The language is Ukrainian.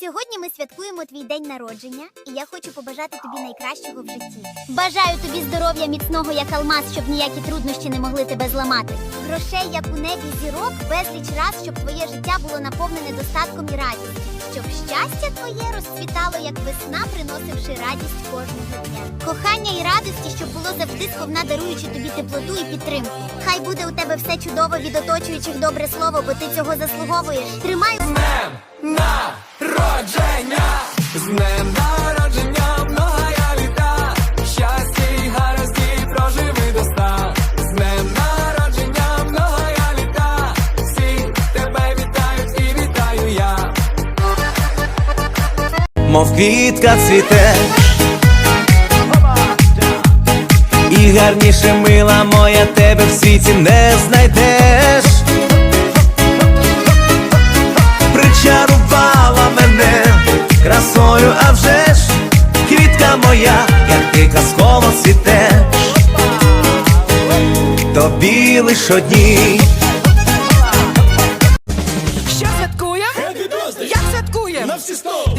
Сьогодні ми святкуємо твій день народження, і я хочу побажати тобі найкращого в житті. Бажаю тобі здоров'я міцного, як алмаз, щоб ніякі труднощі не могли тебе зламати. Грошей, як у небі зірок, безліч раз, щоб твоє життя було наповнене достатком і радістю. Щоб щастя твоє розцвітало, як весна, приносивши радість кожного дня. Кохання і радості, щоб було завжди сповна даруючи тобі теплоту і підтримку. Хай буде у тебе все чудово від оточуючих добре слово, бо ти цього заслуговуєш. Тримай днем мов квітка цвіте. І гарніше мила моя тебе в світі не знайдеш. Причарувала мене красою, а вже ж квітка моя, як ти казково цвітеш. Тобі лиш одній. Що святкуєм? Як святкуєм? На всі сто!